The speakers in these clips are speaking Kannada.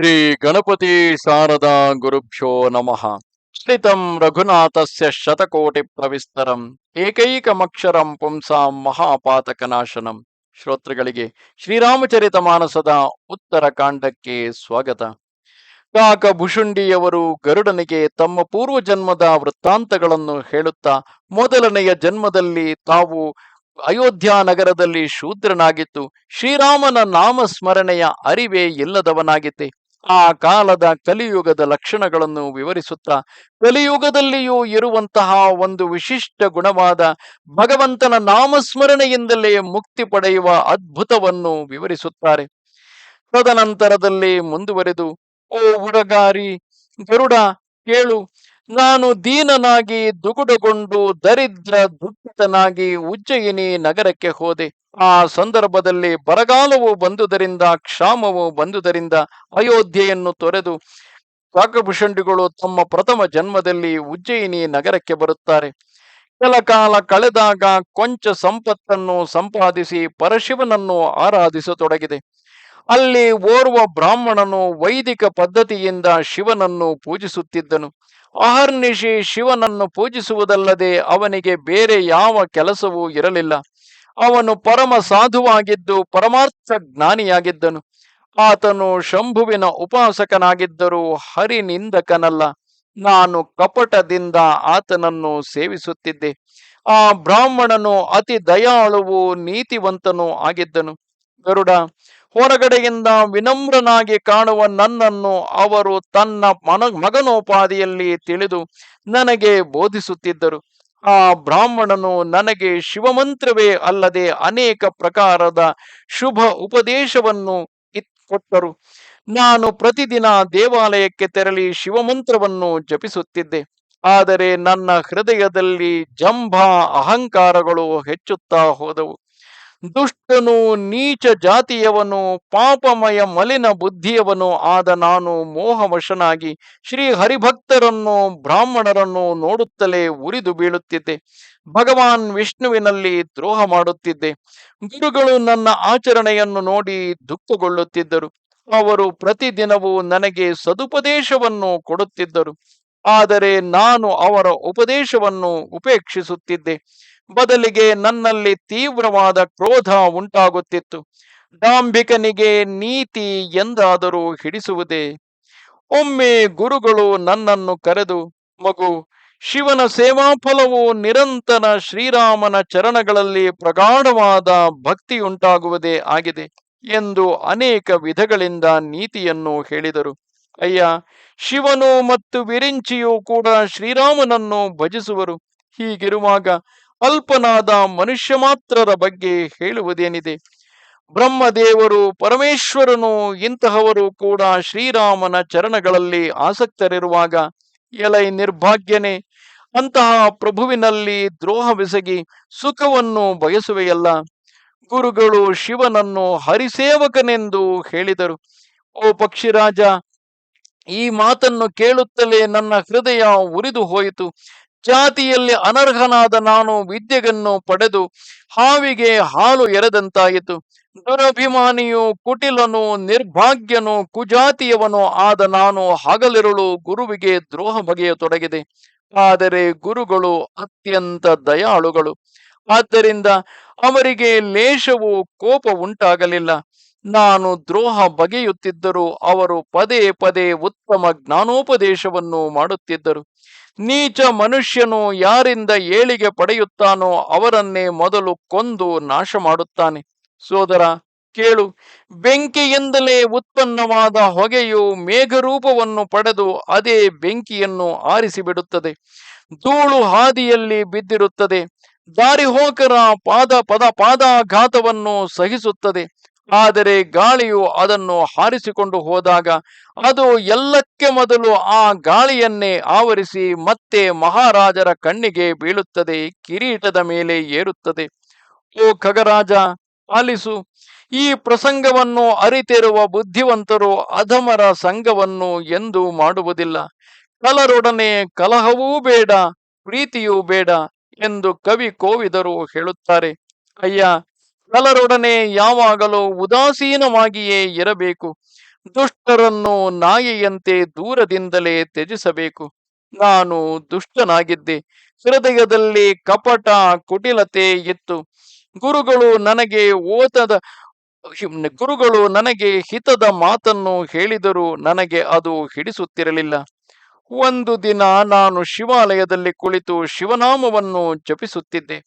ಶ್ರೀ ಗಣಪತಿ ಶಾರದಾ ಗುರುಭ್ಯೋ ನಮಃ. ಶ್ರಿತಂ ರಘುನಾಥಸ್ಯ ಶತಕೋಟಿ ಪ್ರವಿಸ್ತರಂ, ಏಕೈಕಮಕ್ಷರಂ ಪುಂಸಾಂ ಮಹಾಪಾತಕನಾಶನಂ. ಶ್ರೋತೃಗಳಿಗೆ ಶ್ರೀರಾಮಚರಿತ ಮಾನಸದ ಉತ್ತರ ಕಾಂಡಕ್ಕೆ ಸ್ವಾಗತ. ಕಾಕಭುಷುಂಡಿಯವರು ಗರುಡನಿಗೆ ತಮ್ಮ ಪೂರ್ವ ಜನ್ಮದ ವೃತ್ತಾಂತಗಳನ್ನು ಹೇಳುತ್ತಾ, ಮೊದಲನೆಯ ಜನ್ಮದಲ್ಲಿ ತಾವು ಅಯೋಧ್ಯ ನಗರದಲ್ಲಿ ಶೂದ್ರನಾಗಿತ್ತು ಶ್ರೀರಾಮನ ನಾಮಸ್ಮರಣೆಯ ಅರಿವೇ ಇಲ್ಲದವನಾಗಿದ್ದೆ. ಆ ಕಾಲದ ಕಲಿಯುಗದ ಲಕ್ಷಣಗಳನ್ನು ವಿವರಿಸುತ್ತಾ, ಕಲಿಯುಗದಲ್ಲಿಯೂ ಇರುವಂತಹ ಒಂದು ವಿಶಿಷ್ಟ ಗುಣವಾದ ಭಗವಂತನ ನಾಮಸ್ಮರಣೆಯಿಂದಲೇ ಮುಕ್ತಿ ಪಡೆಯುವ ಅದ್ಭುತವನ್ನು ವಿವರಿಸುತ್ತಾರೆ. ತದನಂತರದಲ್ಲಿ ಮುಂದುವರೆದು, ಓ ಹುಡಗಾರಿ, ಗರುಡ, ಕೇಳು ನಾನು ದೀನನಾಗಿ ದುಗುಡಗೊಂಡು ದರಿದ್ರ ದುಃಖಿತನಾಗಿ ಉಜ್ಜಯಿನಿ ನಗರಕ್ಕೆ ಹೋದೆ. ಆ ಸಂದರ್ಭದಲ್ಲಿ ಬರಗಾಲವು ಬಂದುದರಿಂದ, ಕ್ಷಾಮವು ಬಂದುದರಿಂದ ಅಯೋಧ್ಯೆಯನ್ನು ತೊರೆದು ಕಾಕಭೂಷಂಡಿಗಳು ತಮ್ಮ ಪ್ರಥಮ ಜನ್ಮದಲ್ಲಿ ಉಜ್ಜಯಿನಿ ನಗರಕ್ಕೆ ಬರುತ್ತಾರೆ. ಕೆಲ ಕಾಲ ಕಳೆದಾಗ ಕೊಂಚ ಸಂಪತ್ತನ್ನು ಸಂಪಾದಿಸಿ ಪರಶಿವನನ್ನು ಆರಾಧಿಸತೊಡಗಿದೆ. ಅಲ್ಲಿ ಓರ್ವ ಬ್ರಾಹ್ಮಣನು ವೈದಿಕ ಪದ್ಧತಿಯಿಂದ ಶಿವನನ್ನು ಪೂಜಿಸುತ್ತಿದ್ದನು. ಅಹರ್ನಿಶಿ ಶಿವನನ್ನು ಪೂಜಿಸುವುದಲ್ಲದೆ ಅವನಿಗೆ ಬೇರೆ ಯಾವ ಕೆಲಸವೂ ಇರಲಿಲ್ಲ. ಅವನು ಪರಮ ಸಾಧುವಾಗಿದ್ದು ಪರಮಾರ್ಥ ಜ್ಞಾನಿಯಾಗಿದ್ದನು. ಆತನು ಶಂಭುವಿನ ಉಪಾಸಕನಾಗಿದ್ದರೂ ಹರಿನಿಂದಕನಲ್ಲ. ನಾನು ಕಪಟದಿಂದ ಆತನನ್ನು ಸೇವಿಸುತ್ತಿದ್ದೆ. ಆ ಬ್ರಾಹ್ಮಣನು ಅತಿ ದಯಾಳುವು ನೀತಿವಂತನೂ ಆಗಿದ್ದನು. ಗರುಡ ಹೊರಗಡೆಯಿಂದ ವಿನಮ್ರನಾಗಿ ಕಾಣುವ ನನ್ನನ್ನು ಅವರು ತನ್ನ ಮನ ಮಗನೋಪಾದಿಯಲ್ಲಿ ತಿಳಿದು ನನಗೆ ಬೋಧಿಸುತ್ತಿದ್ದರು. ಆ ಬ್ರಾಹ್ಮಣನು ನನಗೆ ಶಿವಮಂತ್ರವೇ ಅಲ್ಲದೆ ಅನೇಕ ಪ್ರಕಾರದ ಶುಭ ಉಪದೇಶವನ್ನು ಕೊಟ್ಟರು. ನಾನು ಪ್ರತಿದಿನ ದೇವಾಲಯಕ್ಕೆ ತೆರಳಿ ಶಿವಮಂತ್ರವನ್ನು ಜಪಿಸುತ್ತಿದ್ದೆ. ಆದರೆ ನನ್ನ ಹೃದಯದಲ್ಲಿ ಜಂಭ ಅಹಂಕಾರಗಳು ಹೆಚ್ಚುತ್ತಾ ಹೋದವು. ದುಷ್ಟನು ನೀಚ ಜಾತಿಯವನು, ಪಾಪಮಯ ಮಲಿನ ಬುದ್ಧಿಯವನು ಆದ ನಾನು ಮೋಹವಶನಾಗಿ ಶ್ರೀ ಹರಿಭಕ್ತರನ್ನು ಬ್ರಾಹ್ಮಣರನ್ನು ನೋಡುತ್ತಲೇ ಉರಿದು ಬೀಳುತ್ತಿದ್ದೆ. ಭಗವಾನ್ ವಿಷ್ಣುವಿನಲ್ಲಿ ದ್ರೋಹ ಮಾಡುತ್ತಿದ್ದೆ. ಗುರುಗಳು ನನ್ನ ಆಚರಣೆಯನ್ನು ನೋಡಿ ದುಃಖಗೊಳ್ಳುತ್ತಿದ್ದರು. ಅವರು ಪ್ರತಿದಿನವೂ ನನಗೆ ಸದುಪದೇಶವನ್ನು ಕೊಡುತ್ತಿದ್ದರು. ಆದರೆ ನಾನು ಅವರ ಉಪದೇಶವನ್ನು ಉಪೇಕ್ಷಿಸುತ್ತಿದ್ದೆ. ಬದಲಿಗೆ ನನ್ನಲ್ಲಿ ತೀವ್ರವಾದ ಕ್ರೋಧ ಉಂಟಾಗುತ್ತಿತ್ತು. ಡಾಂಬಿಕನಿಗೆ ನೀತಿ ಎಂದಾದರೂ ಹಿಡಿಸುವುದೇ? ಒಮ್ಮೆ ಗುರುಗಳು ನನ್ನನ್ನು ಕರೆದು, ಮಗು, ಶಿವನ ಸೇವಾಫಲವು ನಿರಂತರ ಶ್ರೀರಾಮನ ಚರಣಗಳಲ್ಲಿ ಪ್ರಗಾಢವಾದ ಭಕ್ತಿಯುಂಟಾಗುವುದೇ ಆಗಿದೆ ಎಂದು ಅನೇಕ ವಿಧಗಳಿಂದ ನೀತಿಯನ್ನು ಹೇಳಿದರು. ಅಯ್ಯ, ಶಿವನು ಮತ್ತು ವಿರಿಂಚಿಯು ಕೂಡ ಶ್ರೀರಾಮನನ್ನು ಭಜಿಸುವರು. ಹೀಗಿರುವಾಗ ಅಲ್ಪನಾದ ಮನುಷ್ಯ ಮಾತ್ರರ ಬಗ್ಗೆ ಹೇಳುವುದೇನಿದೆ? ಬ್ರಹ್ಮದೇವರು, ಪರಮೇಶ್ವರನು ಇಂತಹವರು ಕೂಡ ಶ್ರೀರಾಮನ ಚರಣಗಳಲ್ಲಿ ಆಸಕ್ತರಿರುವಾಗ, ಎಲೈ ನಿರ್ಭಾಗ್ಯನೇ, ಅಂತಹ ಪ್ರಭುವಿನಲ್ಲಿ ದ್ರೋಹವೆಸಗಿ ಸುಖವನ್ನು ಬಯಸುವೆಯಲ್ಲ. ಗುರುಗಳು ಶಿವನನ್ನು ಹರಿಸೇವಕನೆಂದು ಹೇಳಿದರು. ಓ ಪಕ್ಷಿರಾಜ ಈ ಮಾತನ್ನು ಕೇಳುತ್ತಲೇ ನನ್ನ ಹೃದಯ ಉರಿದು ಹೋಯಿತು. ಜಾತಿಯಲ್ಲಿ ಅನರ್ಹನಾದ ನಾನು ವಿದ್ಯೆಯನ್ನು ಪಡೆದು ಹಾವಿಗೆ ಹಾಲು ಎರೆದಂತಾಯಿತು. ದುರಭಿಮಾನಿಯು ಕುಟಿಲನು ನಿರ್ಭಾಗ್ಯನು ಕುಜಾತಿಯವನು ಆದ ನಾನು ಹಗಲಿರುಳು ಗುರುವಿಗೆ ದ್ರೋಹ ಬಗೆಯತೊಡಗಿದೆ. ಆದರೆ ಗುರುಗಳು ಅತ್ಯಂತ ದಯಾಳುಗಳು. ಆದ್ದರಿಂದ ಅವರಿಗೆ ಲೇಷವು ಕೋಪ ಉಂಟಾಗಲಿಲ್ಲ. ನಾನು ದ್ರೋಹ ಬಗೆಯುತ್ತಿದ್ದರೂ ಅವರು ಪದೇ ಪದೇ ಉತ್ತಮ ಜ್ಞಾನೋಪದೇಶವನ್ನು ಮಾಡುತ್ತಿದ್ದರು. ನೀಚ ಮನುಷ್ಯನು ಯಾರಿಂದ ಏಳಿಗೆ ಪಡೆಯುತ್ತಾನೋ ಅವರನ್ನೇ ಮೊದಲು ಕೊಂದು ನಾಶ ಮಾಡುತ್ತಾನೆ ಸೋದರ, ಕೇಳು, ಬೆಂಕಿಯಿಂದಲೇ ಉತ್ಪನ್ನವಾದ ಹೊಗೆಯು ಮೇಘರೂಪವನ್ನು ಪಡೆದು ಅದೇ ಬೆಂಕಿಯನ್ನು ಆರಿಸಿಬಿಡುತ್ತದೆ. ಧೂಳು ಹಾದಿಯಲ್ಲಿ ಬಿದ್ದಿರುತ್ತದೆ. ದಾರಿಹೋಕರ ಪಾದ ಪದ ಪಾದಾಘಾತವನ್ನು ಸಹಿಸುತ್ತದೆ. ಆದರೆ ಗಾಳಿಯು ಅದನ್ನು ಹಾರಿಸಿಕೊಂಡು ಹೋದಾಗ ಅದು ಎಲ್ಲಕ್ಕೆ ಮೊದಲು ಆ ಗಾಳಿಯನ್ನೇ ಆವರಿಸಿ ಮತ್ತೆ ಮಹಾರಾಜರ ಕಣ್ಣಿಗೆ ಬೀಳುತ್ತದೆ, ಕಿರೀಟದ ಮೇಲೆ ಏರುತ್ತದೆ. ಓ ಖಗರಾಜ ಆಲಿಸು ಈ ಪ್ರಸಂಗವನ್ನು ಅರಿತಿರುವ ಬುದ್ಧಿವಂತರು ಅಧಮರ ಸಂಘವನ್ನು ಎಂದು ಮಾಡುವುದಿಲ್ಲ. ಕಲರೊಡನೆ ಕಲಹವೂ ಬೇಡ, ಪ್ರೀತಿಯೂ ಬೇಡ ಎಂದು ಕವಿ ಕೋವಿದರು ಹೇಳುತ್ತಾರೆ. ಅಯ್ಯ ಕಲರೊಡನೆ ಯಾವಾಗಲೂ ಉದಾಸೀನವಾಗಿಯೇ ಇರಬೇಕು. ದುಷ್ಟರನ್ನು ನಾಯಿಯಂತೆ ದೂರದಿಂದಲೇ ತ್ಯಜಿಸಬೇಕು. ನಾನು ದುಷ್ಟನಾಗಿದ್ದೆ. ಹೃದಯದಲ್ಲಿ ಕಪಟ ಕುಟಿಲತೆ ಇತ್ತು. ಗುರುಗಳು ನನಗೆ ಓತದ ಗುರುಗಳು ನನಗೆ ಹಿತದ ಮಾತನ್ನು ಹೇಳಿದರೂ ನನಗೆ ಅದು ಹಿಡಿಸುತ್ತಿರಲಿಲ್ಲ. ಒಂದು ದಿನ ನಾನು ಶಿವಾಲಯದಲ್ಲಿ ಕುಳಿತು ಶಿವನಾಮವನ್ನು ಜಪಿಸುತ್ತಿದ್ದೆ.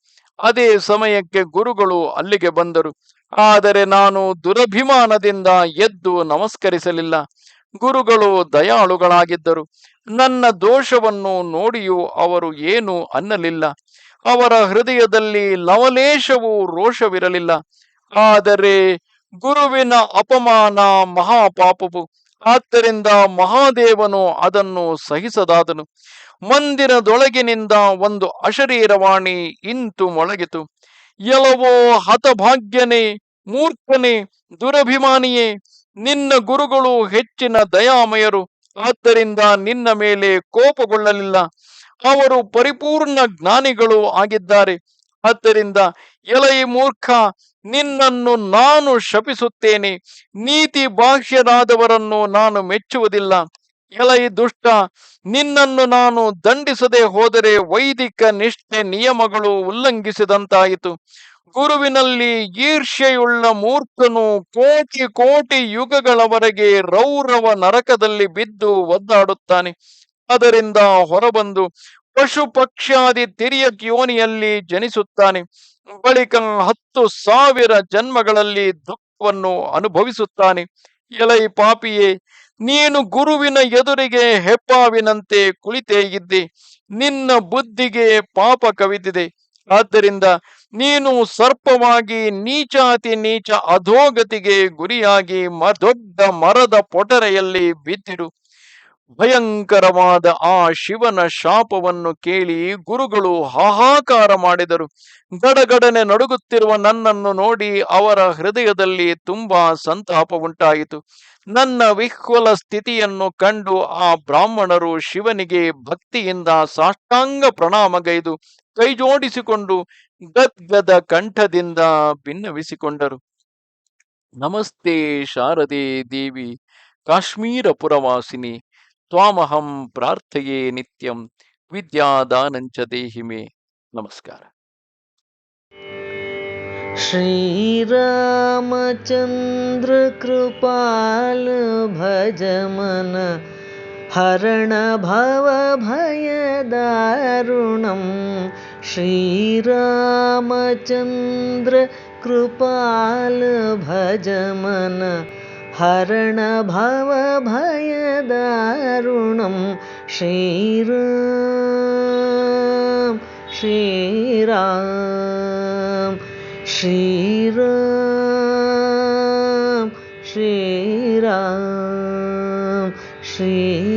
ಅದೇ ಸಮಯಕ್ಕೆ ಗುರುಗಳು ಅಲ್ಲಿಗೆ ಬಂದರು. ಆದರೆ ನಾನು ದುರಭಿಮಾನದಿಂದ ಎದ್ದು ನಮಸ್ಕರಿಸಲಿಲ್ಲ. ಗುರುಗಳು ದಯಾಳುಗಳಾಗಿದ್ದರು. ನನ್ನ ದೋಷವನ್ನು ನೋಡಿಯೂ ಅವರು ಏನು ಅನ್ನಲಿಲ್ಲ. ಅವರ ಹೃದಯದಲ್ಲಿ ಲವಲೇಶವೂ ರೋಷವಿರಲಿಲ್ಲ. ಆದರೆ ಗುರುವಿನ ಅಪಮಾನ ಮಹಾಪಾಪವು ಆದ್ದರಿಂದ ಮಹಾದೇವನು ಅದನ್ನು ಸಹಿಸದಾದನು. ಮಂದಿರದೊಳಗಿನಿಂದ ಒಂದು ಅಶರೀರವಾಣಿ ಇಂತು ಮೊಳಗಿತು. ಎಲವೋ ಹತಭಾಗ್ಯನೇ, ಮೂರ್ಖನೇ, ದುರಭಿಮಾನಿಯೇ, ನಿನ್ನ ಗುರುಗಳು ಹೆಚ್ಚಿನ ದಯಾಮಯರು. ಆದ್ದರಿಂದ ನಿನ್ನ ಮೇಲೆ ಕೋಪಗೊಳ್ಳಲಿಲ್ಲ. ಅವರು ಪರಿಪೂರ್ಣ ಜ್ಞಾನಿಗಳು ಆಗಿದ್ದಾರೆ. ಆದ್ದರಿಂದ ಎಲೈ ಮೂರ್ಖ ನಿನ್ನನ್ನು ನಾನು ಶಪಿಸುತ್ತೇನೆ. ನೀತಿ ಬಾಹ್ಯರಾದವರನ್ನು ನಾನು ಮೆಚ್ಚುವುದಿಲ್ಲ. ಎಲೈ ದುಷ್ಟ, ನಿನ್ನನ್ನು ನಾನು ದಂಡಿಸದೆ ಹೋದರೆ ವೈದಿಕ ನಿಷ್ಠೆ ನಿಯಮಗಳು ಉಲ್ಲಂಘಿಸಿದಂತಾಯಿತು. ಗುರುವಿನಲ್ಲಿ ಈರ್ಷ್ಯೆಯುಳ್ಳ ಮೂರ್ಖನು ಕೋಟಿ ಕೋಟಿ ಯುಗಗಳವರೆಗೆ ರೌರವ ನರಕದಲ್ಲಿ ಬಿದ್ದು ಒದ್ದಾಡುತ್ತಾನೆ. ಅದರಿಂದ ಹೊರಬಂದು ಪಶು ಪಕ್ಷಾದಿ ತಿರಿಯ ಯೋನಿಯಲ್ಲಿ ಜನಿಸುತ್ತಾನೆ. ಬಳಿಕ ಹತ್ತು ಸಾವಿರ ಜನ್ಮಗಳಲ್ಲಿ ದುಃಖವನ್ನು ಅನುಭವಿಸುತ್ತಾನೆ. ಎಲೈ ಪಾಪಿಯೇ, ನೀನು ಗುರುವಿನ ಎದುರಿಗೆ ಹೆಪ್ಪಾವಿನಂತೆ ಕುಳಿತೇ ಇದ್ದೆ. ನಿನ್ನ ಬುದ್ಧಿಗೆ ಪಾಪ ಕವಿದಿದೆ. ಆದ್ದರಿಂದ ನೀನು ಸರ್ಪವಾಗಿ ನೀಚಾತಿ ನೀಚ ಅಧೋಗತಿಗೆ ಗುರಿಯಾಗಿ ಮ ದೊಡ್ಡ ಮರದ ಪೊಟರೆಯಲ್ಲಿ ಬಿದ್ದಿರು. ಭಯಂಕರವಾದ ಆ ಶಿವನ ಶಾಪವನ್ನು ಕೇಳಿ ಗುರುಗಳು ಹಾಹಾಕಾರ ಮಾಡಿದರು. ಗಡಗಡನೆ ನಡುಗುತ್ತಿರುವ ನನ್ನನ್ನು ನೋಡಿ ಅವರ ಹೃದಯದಲ್ಲಿ ತುಂಬಾ ಸಂತಾಪ ಉಂಟಾಯಿತು. ನನ್ನ ವಿಹ್ವಲ ಸ್ಥಿತಿಯನ್ನು ಕಂಡು ಆ ಬ್ರಾಹ್ಮಣರು ಶಿವನಿಗೆ ಭಕ್ತಿಯಿಂದ ಸಾಷ್ಟಾಂಗ ಪ್ರಣಾಮಗೈದು ಕೈಜೋಡಿಸಿಕೊಂಡು ಗದ್ಗದ ಕಂಠದಿಂದ ಭಿನ್ನವಿಸಿಕೊಂಡರು ನಮಸ್ತೆ ಶಾರದೆ ದೇವಿ, ಕಾಶ್ಮೀರ ಪುರವಾಸಿನಿ. त्वामहं प्रार्थये नित्यं च देहि मे। नमस्कार। श्रीरामचन्द्रकृपाल भजमन हरण भव भय भवभयदारुणं श्रीरामचन्द्र कृपाल भजमन हरणभवभयदारुणं श्रीराम श्रीराम श्रीराम श्रीराम श्री